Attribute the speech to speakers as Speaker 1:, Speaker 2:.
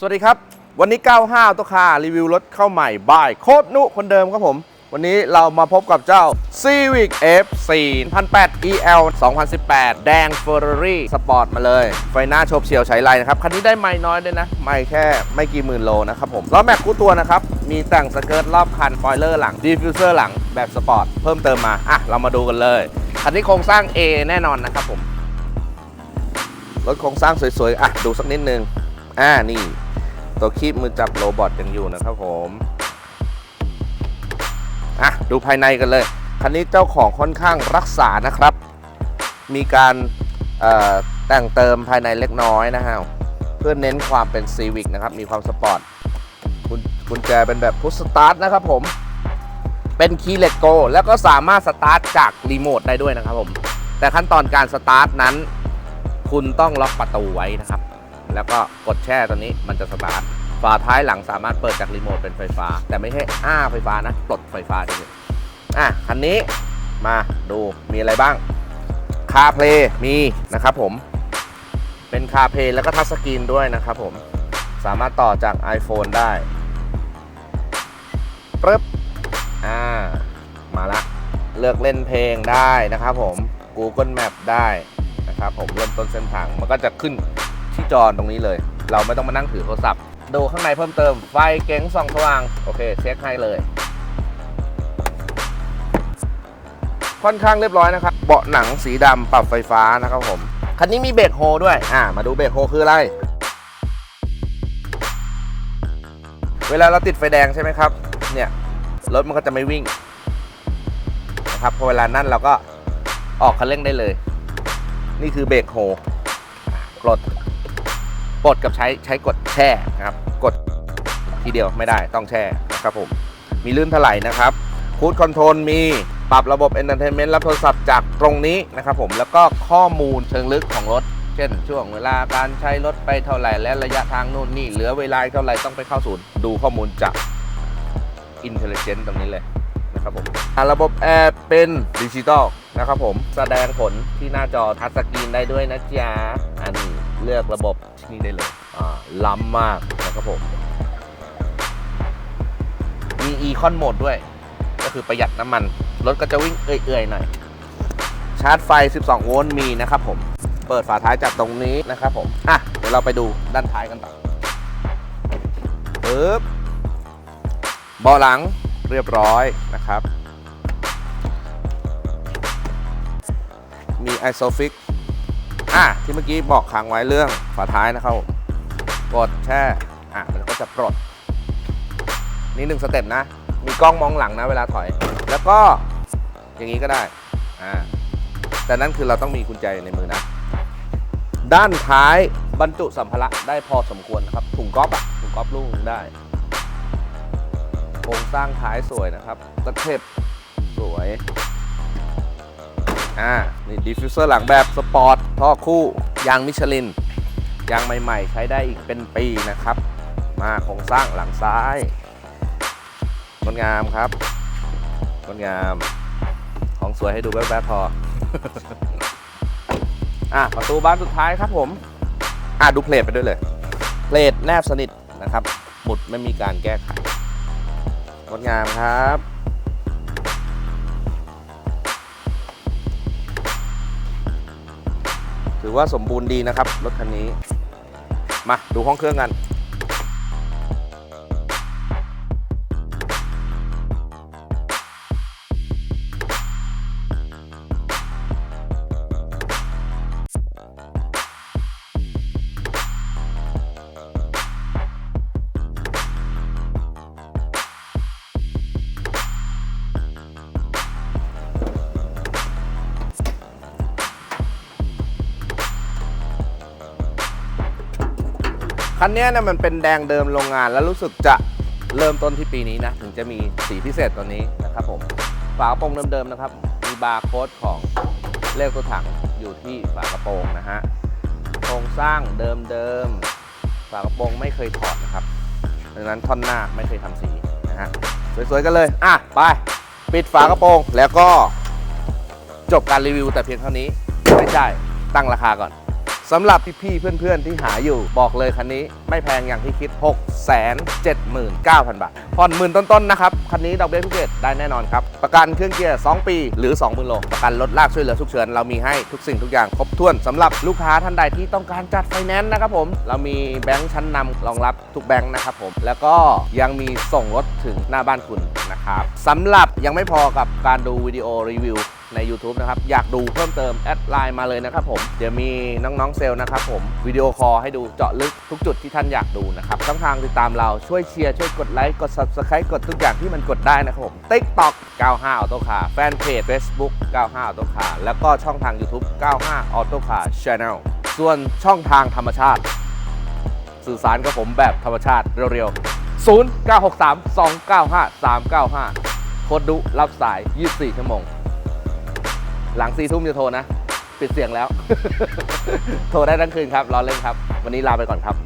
Speaker 1: สวัสดีครับ วันนี้ 95 ตัวคารีวิวรถเข้าใหม่บาย โคตรนุคนเดิมครับผม วันนี้เรามาพบกับเจ้า Civic F4 1008 EL 2018 แดง Ferrari Sport มาเลย ไฟหน้าโฉบเฉียวใช้ไรนะครับ คันนี้ได้ไม่น้อยด้วยนะ ไม่แค่ไม่กี่หมื่นโลนะครับผมล้อแม็กคู่ตัวนะครับ มีแต่งสเกิร์ตรอบคันสปอยเลอร์หลังดิฟฟิวเซอร์หลังแบบสปอร์ตเพิ่มเติมมาอะเรามาดูกันเลยคันนี้โครงสร้าง A แน่นอนนะครับผมรถโครงสร้างสวยๆอะดูสักนิดนึงอ่านี่ ตัวคีบมือจับโรบอทยังอยู่นะครับผมอะดูภายในกันเลย คันนี้เจ้าของค่อนข้างรักษานะครับ มีการแต่งเติมภายในเล็กน้อยนะฮะเพื่อเน้นความเป็นซีวิกนะครับ มีความสปอร์ตกุญแจเป็นแบบพุชสตาร์ทนะครับผม เป็นคีย์เลตโก แล้วก็สามารถสตาร์ทจากรีโมทได้ด้วยนะครับผม แต่ขั้นตอนการสตาร์ทนั้น คุณต้องล็อกประตูไว้นะครับ แล้วก็กดแช่ตัวนี้มันจะสตาร์ทฝาท้ายหลังสามารถเปิดจากรีโมทเป็นไฟฟ้า แต่ไม่ใช่อ้าไฟฟ้านะปลดไฟฟ้าด้เลยอะคันนี้มาดูมีอะไรบ้างคาเพลย์มีนะครับผม เป็นคาเพลย์แล้วก็ทัชสกรีนด้วยนะครับผม สามารถต่อจาก iPhone ได้ปึ๊บอ่ามาละ เลือกเล่นเพลงได้นะครับผม Google Map ได้นะครับผมเริ่มต้นเส้นทางมันก็จะขึ้น ที่จอตรงนี้เลย เราไม่ต้องมานั่งถือโทรศัพท์ ดูข้างในเพิ่มเติม ไฟเก๋งส่องสว่าง โอเค เช็คให้เลย ค่อนข้างเรียบร้อยนะครับ เบาะหนังสีดำปรับไฟฟ้านะครับผม คันนี้มีเบรกโฮด้วย อ่า มาดูเบรกโฮคืออะไร เวลาเราติดไฟแดงใช่ไหมครับ เนี่ย รถมันก็จะไม่วิ่งนะครับพอเวลานั้นเราก็ออกคันเร่งได้เลย นี่คือเบรกโฮปลด ปลดกับใช้ใช้กดแช่นะครับ กดทีเดียวไม่ได้ต้องแช่นะครับผม มีลื่นถลายนะครับคูดคอนโทรลมีปรับระบบ Entertainment รับโทรศัพท์จากตรงนี้นะครับผมแล้วก็ข้อมูลเชิงลึกของรถ เช่น ช่วงเวลาการใช้รถไปเท่าไหร่ และระยะทางนู่นนี่ เหลือเวลาเท่าไหร่ต้องไปเข้าศูนย์ ดูข้อมูลจาก Intelligent ตรงนี้เลยนะครับผมระบบแอร์เป็นดิจิตอลนะครับผมแสดงผลที่หน้าจอทัชสกรีนได้ด้วยนะจ๊ะอันนี้ เลือกระบบที่นี่ได้เลยล้ำมากนะครับผม มีอีคอนโหมดด้วย ก็คือประหยัดน้ำมัน รถก็จะวิ่งเอื่อยๆหน่อย ชาร์จไฟ 12 โวลต์มีนะครับผม เปิดฝาท้ายจากตรงนี้นะครับผม อะ เดี๋ยวเราไปดูด้านท้ายกันต่อปึ๊บเบาะหลังเรียบร้อยนะครับ มีไอโซฟิก อะที่เมื่อกี้บอกค้างไว้เรื่องฝาท้ายนะครับกดแช่อะมันก็จะปลด นี่หนึ่งสเต็ปนะ มีกล้องมองหลังนะเวลาถอย แล้วก็อย่างนี้ก็ได้อ่าแต่นั่นคือเราต้องมีกุญแจในมือนะ ด้านท้ายบรรจุสัมภาระได้พอสมควรนะครับถุงก๊อฟอะถุงก๊อฟลูกได้โครงสร้างท้ายสวยนะครับตะเข็บสวย อ่า นี่ดิฟฟิวเซอร์หลังแบบสปอร์ต ท่อคู่ ยางมิชลิน ยางใหม่ๆ ใช้ได้อีกเป็นปีนะครับ มาโครงสร้างหลังซ้ายงดงามครับงดงาม ของสวยให้ดูแวบๆพอ อะ ประตูบานสุดท้ายครับผม อะ ดูเพลทไปด้วยเลย เพลทแนบสนิทนะครับ หมุดไม่มีการแก้ไขงดงามครับ ถือว่าสมบูรณ์ดีนะครับรถคันนี้ มาดูห้องเครื่องกัน คันนี้นะมันเป็นแดงเดิมโรงงาน แล้วรู้สึกจะเริ่มต้นที่ปีนี้นะ ถึงจะมีสีพิเศษตัวนี้นะครับผมฝากระโปรงเดิมๆนะครับ มีบาร์โค้ดของเลขตัวถังอยู่ที่ฝากระโปรงนะฮะโครงสร้างเดิมๆฝากระโปรงไม่เคยถอดนะครับดังนั้นท่อนหน้าไม่เคยทำสีนะฮะสวยๆกันเลยอะไปปิดฝากระโปรงแล้วก็จบการรีวิวแต่เพียงเท่านี้ไม่ใช่ตั้งราคาก่อน สำหรับพี่ๆเพื่อนๆที่หาอยู่บอกเลยคันนี้ไม่แพงอย่างที่คิด 6 7 9 0 0 0 บาทผ่อนหมื่นต้นๆนะครับ คันนี้ดอกเบี้ยพิเศษได้แน่นอนครับ ประกันเครื่องเกียร์ 2 ปี หรือ 20,000โลประกันรถลากช่วยเหลือทุกเฉินเรามีให้ทุกสิ่งทุกอย่างครบถ้วนสำหรับลูกค้าท่านใดที่ต้องการจัดไฟแนนซ์นะครับผม เรามีแบงค์ชั้นนำรองรับทุกแบงค์นะครับผมแล้วก็ยังมีส่งรถถึงหน้าบ้านคุณนะครับสำหรับยังไม่พอกับการดูวิดีโอรีวิว ใน YouTube นะครับ อยากดูเพิ่มเติมแอดไลน์มาเลยนะครับผม เดี๋ยวมีน้องๆเซลล์นะครับผมวิดีโอคอลให้ดูเจาะลึกทุกจุดที่ท่านอยากดูนะครับช่องทางติดตามเราช่วยเชียร์ช่วยกดไลค์กด Subscribe กดทุกอย่างที่มันกดได้นะครับผม TikTok 95 Auto Car แฟนเพจ Facebook 95 Auto Car แล้วก็ช่องทาง YouTube 95 Auto Car Channel ส่วนช่องทางธรรมชาติ สื่อสารกับผมแบบธรรมชาติเร็วๆ 0 9 6 3 2 9 5 3 9 5 โคดดุรับสาย 24 ชั่วโมง หลังสี่ทุ่มจะโทรนะ ปิดเสียงแล้ว โทรได้ทั้งคืนครับรอเล่นครับ วันนี้ลาไปก่อนครับ